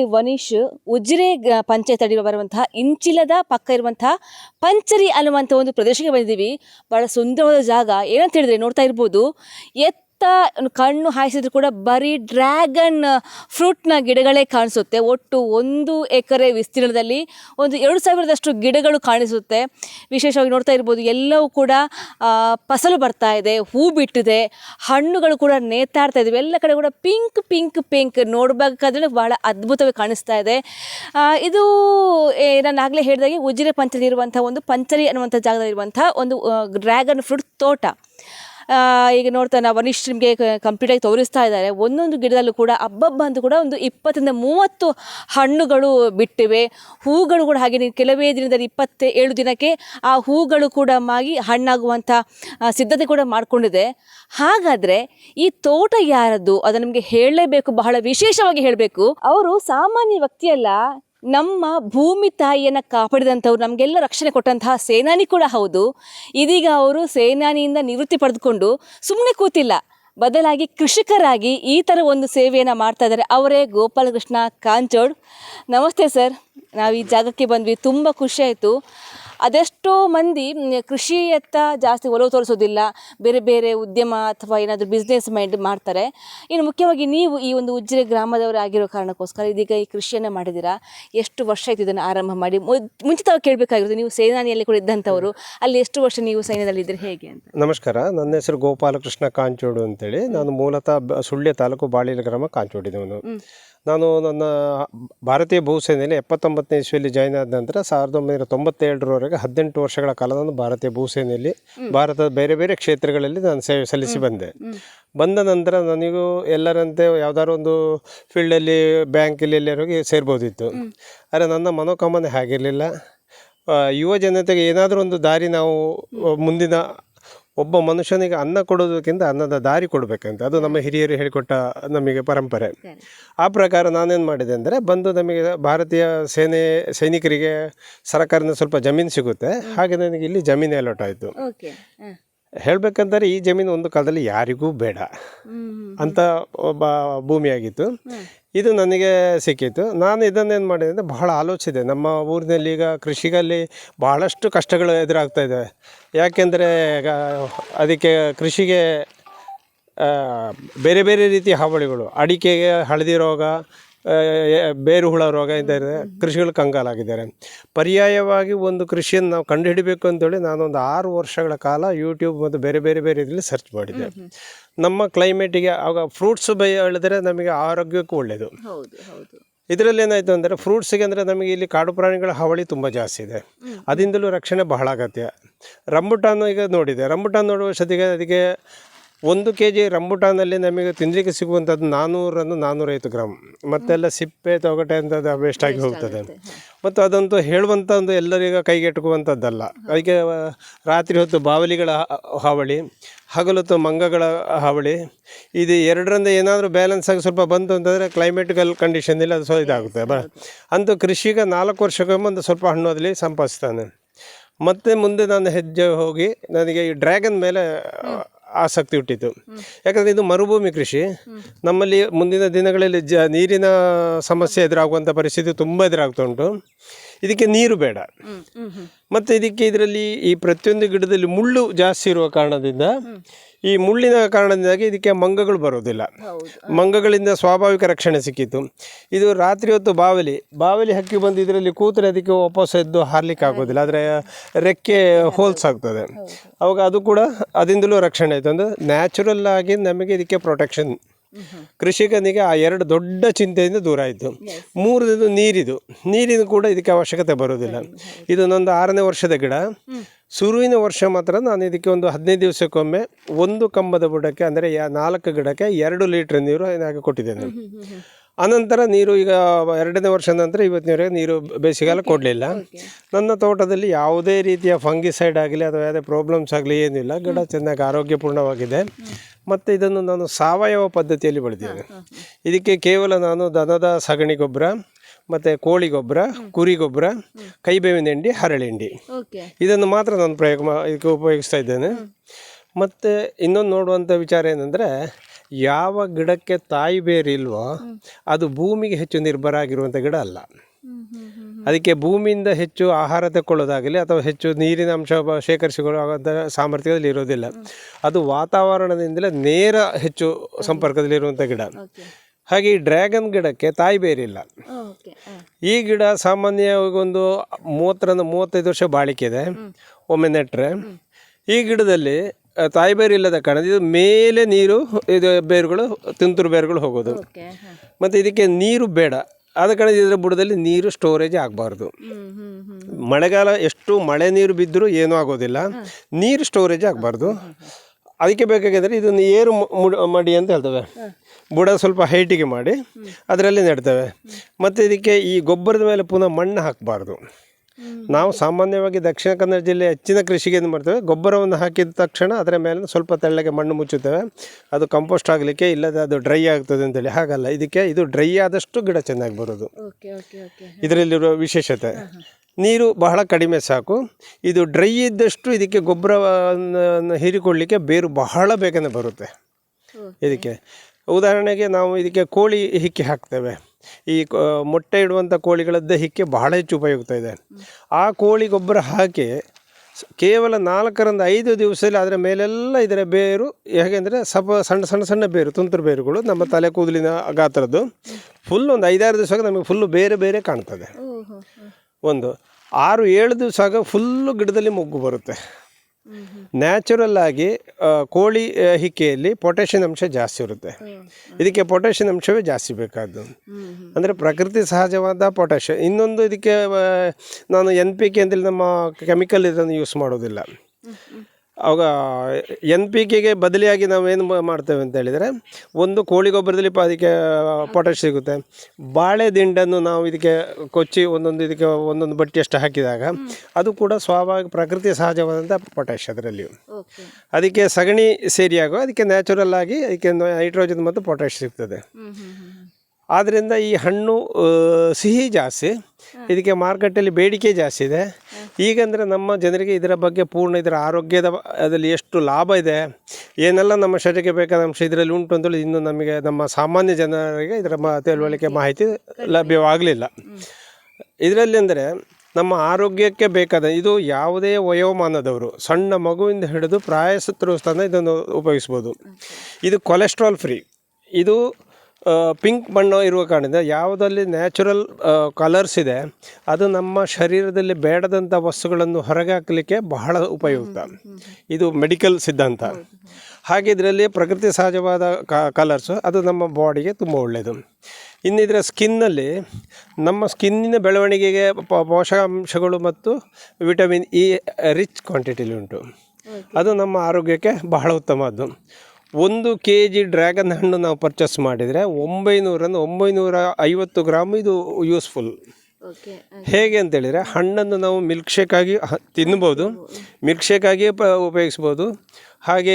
ಮತ್ತು ವನೀಶ್ ಉಜಿರೆ ಪಂಚಾಯತ್ ಅಡಿ ಬರುವಂತಹ ಇಂಚಿಲದ ಪಕ್ಕ ಇರುವಂತಹ ಪಂಚರಿ ಅನ್ನುವಂಥ ಒಂದು ಪ್ರದೇಶಕ್ಕೆ ಬಂದಿದ್ದೀವಿ. ಬಹಳ ಸುಂದರವಾದ ಜಾಗ. ಏನಂತ ಹೇಳಿದ್ರೆ ನೋಡ್ತಾ ಇರ್ಬೋದು, ಎತ್ತ ಕಣ್ಣು ಹಾಯಿಸಿದ್ರು ಕೂಡ ಬರೀ ಡ್ರ್ಯಾಗನ್ ಫ್ರೂಟ್ನ ಗಿಡಗಳೇ ಕಾಣಿಸುತ್ತೆ. ಒಟ್ಟು ಒಂದು ಎಕರೆ ವಿಸ್ತೀರ್ಣದಲ್ಲಿ ಒಂದು ಎರಡು ಸಾವಿರದಷ್ಟು ಗಿಡಗಳು ಕಾಣಿಸುತ್ತೆ. ವಿಶೇಷವಾಗಿ ನೋಡ್ತಾ ಇರ್ಬೋದು, ಎಲ್ಲವೂ ಕೂಡ ಫಸಲು ಬರ್ತಾ ಇದೆ, ಹೂ ಬಿಟ್ಟಿದೆ, ಹಣ್ಣುಗಳು ಕೂಡ ನೇತಾಡ್ತಾ ಇದ್ದಾವೆ ಎಲ್ಲ ಕಡೆ ಕೂಡ ಪಿಂಕ್ ಪಿಂಕ್ ಪಿಂಕ್ ನೋಡಬೇಕಾದ್ರೆ ಬಹಳ ಅದ್ಭುತವಾಗಿ ಕಾಣಿಸ್ತಾ ಇದೆ. ಇದು ನಾನು ಆಗಲೇ ಹೇಳಿದಾಗೆ ಉಜಿರೆ ಪಂಚಲಿ ಇರುವಂಥ ಒಂದು ಪಂಚಲಿ ಅನ್ನುವಂಥ ಜಾಗದಲ್ಲಿರುವಂಥ ಒಂದು ಡ್ರ್ಯಾಗನ್ ಫ್ರೂಟ್ ತೋಟ. ಈಗ ನೋಡ್ತಾ ನಾವು ವನಿಷ್ಠ ನಿಮಗೆ ಕಂಪ್ಲೀಟಾಗಿ ತೋರಿಸ್ತಾ ಇದ್ದಾರೆ. ಒಂದೊಂದು ಗಿಡದಲ್ಲೂ ಕೂಡ ಹಬ್ಬಬ್ಬ ಅಂತ ಕೂಡ ಒಂದು ಇಪ್ಪತ್ತರಿಂದ ಮೂವತ್ತು ಹಣ್ಣುಗಳು ಬಿಟ್ಟಿವೆ. ಹೂಗಳು ಕೂಡ ಹಾಗೆ ಕೆಲವೇ ದಿನದಲ್ಲಿ ಇಪ್ಪತ್ತ ಏಳು ದಿನಕ್ಕೆ ಆ ಹೂಗಳು ಕೂಡ ಮಾಗಿ ಹಣ್ಣಾಗುವಂಥ ಸಿದ್ಧತೆ ಕೂಡ ಮಾಡಿಕೊಂಡಿದೆ. ಹಾಗಾದರೆ ಈ ತೋಟ ಯಾರದ್ದು? ಅದು ನಮಗೆ ಹೇಳಲೇಬೇಕು, ಬಹಳ ವಿಶೇಷವಾಗಿ ಹೇಳಬೇಕು. ಅವರು ಸಾಮಾನ್ಯ ವ್ಯಕ್ತಿಯಲ್ಲ ನಮ್ಮ ಭೂಮಿ ತಾಯಿಯನ್ನು ಕಾಪಾಡಿದಂಥವ್ರು ನಮಗೆಲ್ಲ ರಕ್ಷಣೆ ಕೊಟ್ಟಂತಹ ಸೇನಾನಿ ಕೂಡ ಹೌದು. ಇದೀಗ ಅವರು ಸೇನಾನಿಯಿಂದ ನಿವೃತ್ತಿ ಪಡೆದುಕೊಂಡು ಸುಮ್ಮನೆ ಕೂತಿಲ್ಲ. ಬದಲಾಗಿ ಕೃಷಿಕರಾಗಿ ಈ ಥರ ಒಂದು ಸೇವೆಯನ್ನು ಮಾಡ್ತಾ ಇದ್ದಾರೆ. ಅವರೇ ಗೋಪಾಲಕೃಷ್ಣ ಕಾಂಚೋಡ್. ನಮಸ್ತೆ ಸರ್. ನಾವು ಈ ಜಾಗಕ್ಕೆ ಬಂದ್ವಿ. ತುಂಬ ಖುಷಿ ಆಯಿತು. ಅದೆಷ್ಟೋ ಮಂದಿ ಕೃಷಿಯತ್ತ ಜಾಸ್ತಿ ಒಲವು ತೋರಿಸೋದಿಲ್ಲ. ಬೇರೆ ಬೇರೆ ಉದ್ಯಮ ಅಥವಾ ಏನಾದರೂ ಬಿಸ್ನೆಸ್ ಮೈಂಡ್ ಮಾಡ್ತಾರೆ. ಇನ್ನು ಮುಖ್ಯವಾಗಿ ನೀವು ಈ ಒಂದು ಉಜ್ಜಿರೆ ಗ್ರಾಮದವರು ಆಗಿರೋ ಕಾರಣಕ್ಕೋಸ್ಕರ ಇದೀಗ ಈ ಕೃಷಿಯನ್ನು ಮಾಡಿದ್ದೀರಾ? ಎಷ್ಟು ವರ್ಷ ಆಯಿತು ಇದನ್ನು ಆರಂಭ ಮಾಡಿ? ಮುಂಚಿತವಾಗಿ ಕೇಳಬೇಕಾಗಿರುತ್ತೆ ನೀವು ಸೇನಾನಿಯಲ್ಲಿ ಕೂಡ ಇದ್ದಂಥವರು ಅಲ್ಲಿ ಎಷ್ಟು ವರ್ಷ ನೀವು ಸೈನ್ಯದಲ್ಲಿದ್ದರೆ ಹೇಗೆ ಅಂತ? ನಮಸ್ಕಾರ. ನನ್ನ ಹೆಸರು ಗೋಪಾಲಕೃಷ್ಣ ಕಾಂಚೋಡು ಅಂತೇಳಿ. ನಾನು ಮೂಲತಃ ಸುಳ್ಯ ತಾಲೂಕು ಬಾಳಿನ ಗ್ರಾಮ ಕಾಂಚೋಡಿದವನು ನಾನು ನನ್ನ ಭಾರತೀಯ ಭೂಸೇನೆಯಲ್ಲಿ ಎಪ್ಪತ್ತೊಂಬತ್ತನೇ ಇಸ್ವಿಯಲ್ಲಿ ಜಾಯ್ನ್ ಆದ ನಂತರ ಸಾವಿರದ ಒಂಬೈನೂರ ತೊಂಬತ್ತೇಳರವರೆಗೆ ಹದಿನೆಂಟು ವರ್ಷಗಳ ಕಾಲ ನಾನು ಭಾರತೀಯ ಭೂಸೇನೆಯಲ್ಲಿ ಭಾರತದ ಬೇರೆ ಬೇರೆ ಕ್ಷೇತ್ರಗಳಲ್ಲಿ ನಾನು ಸೇವೆ ಸಲ್ಲಿಸಿ ಬಂದೆ. ಬಂದ ನಂತರ ನನಗೂ ಎಲ್ಲರಂತೆ ಯಾವ್ದಾದ್ರು ಒಂದು ಫೀಲ್ಡಲ್ಲಿ ಬ್ಯಾಂಕಲ್ಲಿ ಎಲ್ಲರೂ ಹೋಗಿ ಸೇರ್ಬೋದಿತ್ತು. ಆದರೆ ನನ್ನ ಮನೋಕಾಮನೆ ಹಾಗಿರಲಿಲ್ಲ. ಯುವ ಜನತೆಗೆ ಏನಾದರೂ ಒಂದು ದಾರಿ ನಾವು ಮುಂದಿನ ಒಬ್ಬ ಮನುಷ್ಯನಿಗೆ ಅನ್ನ ಕೊಡೋದಕ್ಕಿಂತ ಅನ್ನದ ದಾರಿ ಕೊಡಬೇಕಂತೆ. ಅದು ನಮ್ಮ ಹಿರಿಯರು ಹೇಳಿಕೊಟ್ಟ ನಮಗೆ ಪರಂಪರೆ. ಆ ಪ್ರಕಾರ ನಾನೇನು ಮಾಡಿದೆ ಅಂದರೆ ಬಂದು ನಮಗೆ ಭಾರತೀಯ ಸೇನೆ ಸೈನಿಕರಿಗೆ ಸರ್ಕಾರದಿಂದ ಸ್ವಲ್ಪ ಜಮೀನು ಸಿಗುತ್ತೆ. ಹಾಗೆ ನನಗೆ ಇಲ್ಲಿ ಜಮೀನು ಅಲಾಟ್ ಆಯಿತು. ಹೇಳಬೇಕಂದ್ರೆ ಈ ಜಮೀನು ಒಂದು ಕಾಲದಲ್ಲಿ ಯಾರಿಗೂ ಬೇಡ ಅಂತ ಒಬ್ಬ ಭೂಮಿಯಾಗಿತ್ತು. ಇದು ನನಗೆ ಸಿಕ್ಕಿತ್ತು. ನಾನು ಇದನ್ನೇನು ಮಾಡಿದೆ ಅಂದರೆ ಬಹಳ ಆಲೋಚಿಸಿದೆ. ನಮ್ಮ ಊರಿನಲ್ಲಿ ಈಗ ಕೃಷಿಗಲ್ಲಿ ಬಹಳಷ್ಟು ಕಷ್ಟಗಳು ಎದುರಾಗ್ತಾ ಇದೆ. ಯಾಕೆಂದರೆ ಅದಕ್ಕೆ ಕೃಷಿಗೆ ಬೇರೆ ಬೇರೆ ರೀತಿಯ ಹಾವಳಿಗಳು ಅಡಿಕೆಗೆ ಹಳದಿ ರೋಗ ಬೇರು ಹುಳ ರೋಗ ಇದ್ದಾರೆ ಇದೆ ಕೃಷಿಗಳು ಕಂಗಾಲಾಗಿದ್ದಾರೆ. ಪರ್ಯಾಯವಾಗಿ ಒಂದು ಕೃಷಿಯನ್ನು ನಾವು ಕಂಡುಹಿಡಿಬೇಕು ಅಂತೇಳಿ ನಾನೊಂದು ಆರು ವರ್ಷಗಳ ಕಾಲ ಯೂಟ್ಯೂಬ್ ಮತ್ತು ಬೇರೆ ಬೇರೆ ಬೇರೆ ಇದರಲ್ಲಿ ಸರ್ಚ್ ಮಾಡಿದೆ. ನಮ್ಮ ಕ್ಲೈಮೇಟಿಗೆ ಆಗ ಫ್ರೂಟ್ಸ್ ಬೈ ಹೇಳಿದ್ರೆ ನಮಗೆ ಆರೋಗ್ಯಕ್ಕೂ ಒಳ್ಳೆಯದು ಇದರಲ್ಲಿ ಏನಾಯಿತು ಅಂದರೆ ಫ್ರೂಟ್ಸಿಗೆ ಅಂದರೆ ನಮಗೆ ಇಲ್ಲಿ ಕಾಡು ಪ್ರಾಣಿಗಳ ಹಾವಳಿ ತುಂಬ ಜಾಸ್ತಿ ಇದೆ. ಅದರಿಂದಲೂ ರಕ್ಷಣೆ ಬಹಳ ಅಗತ್ಯ. ರಂಬುಟಾನು ಈಗ ನೋಡಿದೆ. ರಂಬುಟಾನ್ ನೋಡುವ ಸತಿಗೆ ಅದಕ್ಕೆ ಒಂದು ಕೆ ಜಿ ರಂಬುಟಾನಲ್ಲಿ ನಮಗೆ ತಿನ್ನಲಿಕ್ಕೆ ಸಿಗುವಂಥದ್ದು ನಾನ್ನೂರನ್ನು ನಾನ್ನೂರೈವತ್ತು ಗ್ರಾಮ್ ಮತ್ತೆಲ್ಲ ಸಿಪ್ಪೆ ತೊಗಟೆ ಅಂತದ್ದು ವೇಸ್ಟ್ ಆಗಿ ಹೋಗ್ತದೆ. ಮತ್ತು ಅದಂತೂ ಹೇಳುವಂಥ ಒಂದು ಎಲ್ಲರಿಗ ಕೈಗೆಟುಕುವಂಥದ್ದಲ್ಲ. ಅದಕ್ಕೆ ರಾತ್ರಿ ಹೊತ್ತು ಬಾವಲಿಗಳ ಹಾವಳಿ ಹಗಲೊತ್ತು ಮಂಗಗಳ ಹಾವಳಿ ಇದು ಎರಡರಿಂದ ಏನಾದರೂ ಬ್ಯಾಲೆನ್ಸ್ ಆಗಿ ಸ್ವಲ್ಪ ಬಂತು ಅಂತಂದರೆ ಕ್ಲೈಮೇಟಿಕಲ್ ಕಂಡೀಷನಲ್ಲಿ ಅದು ಸೊ ಇದಾಗುತ್ತೆ. ಬ ಅಂತೂ ಕೃಷಿಗ ನಾಲ್ಕು ವರ್ಷಕ್ಕೊಮ್ಮೆ ಒಂದು ಸ್ವಲ್ಪ ಹಣ್ಣು ಅದರಲ್ಲಿ ಸಂಪಾದಿಸ್ತಾನೆ. ಮತ್ತು ಮುಂದೆ ನಾನು ಹೆಜ್ಜೆ ಹೋಗಿ ನನಗೆ ಈ ಡ್ರ್ಯಾಗನ್ ಮೇಲೆ ಆಸಕ್ತಿ ಹುಟ್ಟಿತು. ಯಾಕಂದರೆ ಇದು ಮರುಭೂಮಿ ಕೃಷಿ. ನಮ್ಮಲ್ಲಿ ಮುಂದಿನ ದಿನಗಳಲ್ಲಿ ಜ ನೀರಿನ ಸಮಸ್ಯೆ ಎದುರಾಗುವಂಥ ಪರಿಸ್ಥಿತಿ ತುಂಬ ಎದುರಾಗ್ತಾ ಉಂಟು. ಇದಕ್ಕೆ ನೀರು ಬೇಡ. ಮತ್ತು ಇದಕ್ಕೆ ಇದರಲ್ಲಿ ಈ ಪ್ರತಿಯೊಂದು ಗಿಡದಲ್ಲಿ ಮುಳ್ಳು ಜಾಸ್ತಿ ಇರುವ ಕಾರಣದಿಂದ ಈ ಮುಳ್ಳಿನ ಕಾರಣದಿಂದಾಗಿ ಇದಕ್ಕೆ ಮಂಗಗಳು ಬರೋದಿಲ್ಲ. ಮಂಗಗಳಿಂದ ಸ್ವಾಭಾವಿಕ ರಕ್ಷಣೆ ಸಿಕ್ಕಿತ್ತು ಇದು ರಾತ್ರಿ ಹೊತ್ತು ಬಾವಲಿ ಬಾವಲಿ ಹಕ್ಕಿ ಬಂದು ಇದರಲ್ಲಿ ಕೂತರೆ ಅದಕ್ಕೆ ವಾಪಸ್ ಎದ್ದು ಹಾರ್ಲಿಕ್ಕೆ ಆಗೋದಿಲ್ಲ. ಆದರೆ ರೆಕ್ಕೆ ಹೋಲ್ಸ್ ಆಗ್ತದೆ. ಅವಾಗ ಅದು ಕೂಡ ಅದಿಂದಲೂ ರಕ್ಷಣೆ ಆಯಿತು. ಅಂದರೆ ನ್ಯಾಚುರಲ್ ಆಗಿ ನಮಗೆ ಇದಕ್ಕೆ ಪ್ರೊಟೆಕ್ಷನ್ ಕೃಷಿಕನಿಗೆ ಆ ಎರಡು ದೊಡ್ಡ ಚಿಂತೆಯಿಂದ ದೂರ ಆಯಿತು. ಮೂರನೇದು ನೀರಿದು. ನೀರಿನ ಕೂಡ ಇದಕ್ಕೆ ಅವಶ್ಯಕತೆ ಬರೋದಿಲ್ಲ ಇದು ನಂದು ಆರನೇ ವರ್ಷದ ಗಿಡ. ಶುರುವಿನ ವರ್ಷ ಮಾತ್ರ ನಾನು ಇದಕ್ಕೆ ಒಂದು ಹದಿನೈದು ದಿವಸಕ್ಕೊಮ್ಮೆ ಒಂದು ಕಂಬದ ಬುಡಕ್ಕೆ ಅಂದರೆ ಯಾ ನಾಲ್ಕು ಗಿಡಕ್ಕೆ ಎರಡು ಲೀಟ್ರ್ ನೀರು ಹಾಗೆ ಕೊಟ್ಟಿದ್ದೇನೆ. ಅನಂತರ ನೀರು ಈಗ ಎರಡನೇ ವರ್ಷದ ನಂತರ ಇವತ್ತಿನವರೆಗೆ ನೀರು ಬೇಸಿಗೆಲ್ಲ ಕೊಡಲಿಲ್ಲ. ನನ್ನ ತೋಟದಲ್ಲಿ ಯಾವುದೇ ರೀತಿಯ ಫಂಗಿಸೈಡ್ ಆಗಲಿ ಅಥವಾ ಯಾವುದೇ ಪ್ರಾಬ್ಲಮ್ಸ್ ಆಗಲಿ ಏನಿಲ್ಲ. ಗಿಡ ಚೆನ್ನಾಗಿ ಆರೋಗ್ಯಪೂರ್ಣವಾಗಿದೆ. ಮತ್ತು ಇದನ್ನು ನಾನು ಸಾವಯವ ಪದ್ಧತಿಯಲ್ಲಿ ಬೆಳೆದಿದ್ದೇನೆ. ಇದಕ್ಕೆ ಕೇವಲ ನಾನು ದನದ ಸಗಣಿ ಗೊಬ್ಬರ ಮತ್ತು ಕೋಳಿ ಗೊಬ್ಬರ ಕುರಿ ಗೊಬ್ಬರ ಕೈಬೇವಿನ ಹಿಂಡಿ ಹರಳೆಂಡಿ ಇದನ್ನು ಮಾತ್ರ ನಾನು ಪ್ರಯೋಗ ಇದಕ್ಕೆ ಉಪಯೋಗಿಸ್ತಾ ಇದ್ದೇನೆ. ಮತ್ತು ಇನ್ನೊಂದು ನೋಡುವಂಥ ವಿಚಾರ ಏನಂದರೆ ಯಾವ ಗಿಡಕ್ಕೆ ತಾಯಿ ಬೇರಿಲ್ವೋ ಇಲ್ವೋ ಅದು ಭೂಮಿಗೆ ಹೆಚ್ಚು ನಿರ್ಭರ ಆಗಿರುವಂಥ ಗಿಡ ಅಲ್ಲ. ಅದಕ್ಕೆ ಭೂಮಿಯಿಂದ ಹೆಚ್ಚು ಆಹಾರ ತಗೊಳ್ಳೋದಾಗಲಿ ಅಥವಾ ಹೆಚ್ಚು ನೀರಿನ ಅಂಶ ಶೇಖರಿಸಿಕೊಳ್ಳುವಂಥ ಸಾಮರ್ಥ್ಯದಲ್ಲಿ ಇರೋದಿಲ್ಲ. ಅದು ವಾತಾವರಣದಿಂದಲೇ ನೇರ ಹೆಚ್ಚು ಸಂಪರ್ಕದಲ್ಲಿರುವಂಥ ಗಿಡ. ಹಾಗೆ ಈ ಡ್ರ್ಯಾಗನ್ ಗಿಡಕ್ಕೆ ತಾಯಿ ಬೇರಿಲ್ಲ. ಈ ಗಿಡ ಸಾಮಾನ್ಯವಾಗಿ ಒಂದು ಮೂವತ್ತರಿಂದ ಮೂವತ್ತೈದು ವರ್ಷ ಬಾಳಿಕೆ ಇದೆ. ಒಮ್ಮೆ ನೆಟ್ಟರೆ ಈ ಗಿಡದಲ್ಲಿ ತಾಯಿ ಬೇರು ಇಲ್ಲದ ಕಾರಣ ಇದು ಮೇಲೆ ನೀರು ಇದು ಬೇರುಗಳು ತುಂತುರು ಬೇರುಗಳು ಹೋಗೋದು. ಮತ್ತು ಇದಕ್ಕೆ ನೀರು ಬೇಡ. ಆದ ಕಾರಣ ಇದರ ಬುಡದಲ್ಲಿ ನೀರು ಸ್ಟೋರೇಜ್ ಆಗಬಾರ್ದು. ಮಳೆಗಾಲ ಎಷ್ಟು ಮಳೆ ನೀರು ಬಿದ್ದರೂ ಏನೂ ಆಗೋದಿಲ್ಲ. ನೀರು ಸ್ಟೋರೇಜ್ ಆಗಬಾರ್ದು. ಅದಕ್ಕೆ ಬೇಕಾಗಿದ್ರೆ ಇದನ್ನು ಏರು ಮಡಿ ಅಂತ ಹೇಳ್ತವೆ. ಬುಡ ಸ್ವಲ್ಪ ಹೈಟಿಗೆ ಮಾಡಿ ಅದರಲ್ಲಿ ನೆಡ್ತವೆ. ಮತ್ತು ಇದಕ್ಕೆ ಈ ಗೊಬ್ಬರದ ಮೇಲೆ ಪುನಃ ಮಣ್ಣು ಹಾಕಬಾರ್ದು. ನಾವು ಸಾಮಾನ್ಯವಾಗಿ ದಕ್ಷಿಣ ಕನ್ನಡ ಜಿಲ್ಲೆ ಹೆಚ್ಚಿನ ಕೃಷಿಗೆ ಏನು ಮಾಡ್ತೇವೆ. ಗೊಬ್ಬರವನ್ನು ಹಾಕಿದ ತಕ್ಷಣ ಅದರ ಮೇಲೆ ಸ್ವಲ್ಪ ತೆಳ್ಳಗೆ ಮಣ್ಣು ಮುಚ್ಚುತ್ತೇವೆ. ಅದು ಕಂಪೋಸ್ಟ್ ಆಗಲಿಕ್ಕೆ ಇಲ್ಲದೆ ಅದು ಡ್ರೈ ಆಗ್ತದೆ ಅಂತೇಳಿ. ಹಾಗಲ್ಲ ಇದಕ್ಕೆ ಇದು ಡ್ರೈ ಆದಷ್ಟು ಗಿಡ ಚೆನ್ನಾಗಿ ಬರೋದು. ಇದರಲ್ಲಿರುವ ವಿಶೇಷತೆ ನೀರು ಬಹಳ ಕಡಿಮೆ ಸಾಕು. ಇದು ಡ್ರೈ ಇದ್ದಷ್ಟು ಇದಕ್ಕೆ ಗೊಬ್ಬರವನ್ನು ಹೀರಿಕೊಳ್ಳಿಕ್ಕೆ ಬೇರು ಬಹಳ ಬೇಗನೆ ಬರುತ್ತೆ. ಇದಕ್ಕೆ ಉದಾಹರಣೆಗೆ ನಾವು ಇದಕ್ಕೆ ಕೋಳಿ ಹಿಕ್ಕಿ ಹಾಕ್ತೇವೆ. ಈ ಮೊಟ್ಟೆ ಇಡುವಂಥ ಕೋಳಿಗಳ ಹಿಕ್ಕೆ ಬಹಳ ಹೆಚ್ಚು ಉಪಯುಕ್ತ ಇದೆ. ಆ ಕೋಳಿ ಗೊಬ್ಬರ ಹಾಕಿ ಕೇವಲ ನಾಲ್ಕರಿಂದ ಐದು ದಿವಸದಲ್ಲಿ ಅದರ ಮೇಲೆಲ್ಲ ಇದರ ಬೇರು ಹೇಗೆಂದರೆ ಸಪ ಸಣ್ಣ ಸಣ್ಣ ಸಣ್ಣ ಬೇರು ತುಂತುರು ಬೇರುಗಳು ನಮ್ಮ ತಲೆ ಕೂದಲಿನ ಗಾತ್ರದ್ದು. ಫುಲ್ ಒಂದು ಐದಾರು ದಿವಸಕ್ಕೆ ನಮಗೆ ಫುಲ್ಲು ಬೇರೆ ಬೇರೆ ಕಾಣ್ತದೆ. ಒಂದು ಆರು ಏಳು ದಿವಸ ಆಗ ಫುಲ್ಲು ಗಿಡದಲ್ಲಿ ಮೊಗ್ಗು ಬರುತ್ತೆ. ನ್ಯಾಚುರಲ್ ಆಗಿ ಕೋಳಿ ಹಿಕ್ಕೆಯಲ್ಲಿ ಪೊಟ್ಯಾಷಿಯಂ ಅಂಶ ಜಾಸ್ತಿ ಇರುತ್ತೆ. ಇದಕ್ಕೆ ಪೊಟ್ಯಾಷಿಯಂ ಅಂಶವೇ ಜಾಸ್ತಿ ಬೇಕಾದ್ದು. ಅಂದರೆ ಪ್ರಕೃತಿ ಸಹಜವಾದ ಪೊಟ್ಯಾಷಿಯಂ ಇನ್ನೊಂದು ಇದಕ್ಕೆ ನಾನು ಎನ್ ಪಿ ಕೆ ಅಂತೇಳಿ ನಮ್ಮ ಕೆಮಿಕಲ್ ಇದನ್ನು ಯೂಸ್ ಮಾಡೋದಿಲ್ಲ. ಅವಾಗ ಎನ್ ಪಿ ಕೆಗೆ ಬದಲಿಯಾಗಿ ನಾವೇನು ಮಾಡ್ತೇವೆ ಅಂತ ಹೇಳಿದರೆ ಒಂದು ಕೋಳಿ ಗೊಬ್ಬರದಲ್ಲಿ ಪ ಅದಕ್ಕೆ ಪೊಟ್ಯಾಶ್ ಸಿಗುತ್ತೆ. ಬಾಳೆ ದಿಂಡನ್ನು ನಾವು ಇದಕ್ಕೆ ಕೊಚ್ಚಿ ಒಂದೊಂದು ಇದಕ್ಕೆ ಒಂದೊಂದು ಬಟ್ಟಿಯಷ್ಟು ಹಾಕಿದಾಗ ಅದು ಕೂಡ ಸ್ವಾಭಾವಿಕ ಪ್ರಕೃತಿ ಸಹಜವಾದಂಥ ಪೊಟ್ಯಾಶ್ ಅದರಲ್ಲಿಯೂ ಓಕೆ ಅದಕ್ಕೆ ಸಗಣಿ ಸೇರಿಯಾಗೋ ಅದಕ್ಕೆ ನ್ಯಾಚುರಲ್ ಆಗಿ ಅದಕ್ಕೆ ನೈಟ್ರೋಜನ್ ಮತ್ತು ಪೊಟ್ಯಾಶ್ ಸಿಗ್ತದೆ. ಆದ್ದರಿಂದ ಈ ಹಣ್ಣು ಸಿಹಿ ಜಾಸ್ತಿ. ಇದಕ್ಕೆ ಮಾರುಕಟ್ಟೆಯಲ್ಲಿ ಬೇಡಿಕೆ ಜಾಸ್ತಿ ಇದೆ. ಈಗಂದರೆ ನಮ್ಮ ಜನರಿಗೆ ಇದರ ಬಗ್ಗೆ ಪೂರ್ಣ ಇದರ ಆರೋಗ್ಯದ ಅದರಲ್ಲಿ ಎಷ್ಟು ಲಾಭ ಇದೆ ಏನೆಲ್ಲ ನಮ್ಮ ಶರೀರಕ್ಕೆ ಬೇಕಾದ ಅಂಶ ಇದರಲ್ಲಿ ಉಂಟು ಅಂತೇಳಿ ಇನ್ನು ನಮಗೆ ನಮ್ಮ ಸಾಮಾನ್ಯ ಜನರಿಗೆ ಇದರ ಮ ತಿಳುವಳಿಕೆ ಮಾಹಿತಿ ಲಭ್ಯವಾಗಲಿಲ್ಲ. ಇದರಲ್ಲಿ ಅಂದರೆ ನಮ್ಮ ಆರೋಗ್ಯಕ್ಕೆ ಬೇಕಾದ ಇದು ಯಾವುದೇ ವಯೋಮಾನದವರು ಸಣ್ಣ ಮಗುವಿಂದ ಹಿಡಿದು ಪ್ರಾಯಸತ್ರು ತನಕ ಇದನ್ನು ಉಪಯೋಗಿಸ್ಬೋದು. ಇದು ಕೊಲೆಸ್ಟ್ರಾಲ್ ಫ್ರೀ. ಇದು ಪಿಂಕ್ ಬಣ್ಣ ಇರುವ ಕಾರಣದಿಂದ ಯಾವುದಲ್ಲಿ ನ್ಯಾಚುರಲ್ ಕಲರ್ಸ್ ಇದೆ ಅದು ನಮ್ಮ ಶರೀರದಲ್ಲಿ ಬೇಡದಂಥ ವಸ್ತುಗಳನ್ನು ಹೊರಗೆ ಹಾಕಲಿಕ್ಕೆ ಬಹಳ ಉಪಯುಕ್ತ. ಇದು ಮೆಡಿಕಲ್ ಸಿದ್ಧಾಂತ. ಹಾಗೆ ಇದರಲ್ಲಿ ಪ್ರಕೃತಿ ಸಹಜವಾದ ಕಲರ್ಸು ಅದು ನಮ್ಮ ಬಾಡಿಗೆ ತುಂಬ ಒಳ್ಳೆಯದು ಇನ್ನಿದ್ರ ಸ್ಕಿನ್ನಲ್ಲಿ ನಮ್ಮ ಸ್ಕಿನ್ನಿನ ಬೆಳವಣಿಗೆಗೆ ಪೋಷಕಾಂಶಗಳು ಮತ್ತು ವಿಟಮಿನ್ ಇ ರಿಚ್ ಕ್ವಾಂಟಿಟಿಲಿ ಉಂಟು. ಅದು ನಮ್ಮ ಆರೋಗ್ಯಕ್ಕೆ ಬಹಳ ಉತ್ತಮದ್ದು. ಒಂದು ಕೆ ಜಿ ಡ್ರ್ಯಾಗನ್ ಹಣ್ಣು ನಾವು ಪರ್ಚೇಸ್ ಮಾಡಿದರೆ ಒಂಬೈನೂರನ್ನು ಒಂಬೈನೂರ ಐವತ್ತು ಗ್ರಾಮ್ ಇದು ಯೂಸ್ಫುಲ್ ಹೇಗೆ ಅಂತೇಳಿದರೆ ಹಣ್ಣನ್ನು ನಾವು ಮಿಲ್ಕ್ ಶೇಕಾಗಿ ತಿನ್ಬೋದು ಮಿಲ್ಕ್ ಶೇಕಾಗಿಯೇ ಪ ಉಪಯೋಗಿಸ್ಬೋದು ಹಾಗೆ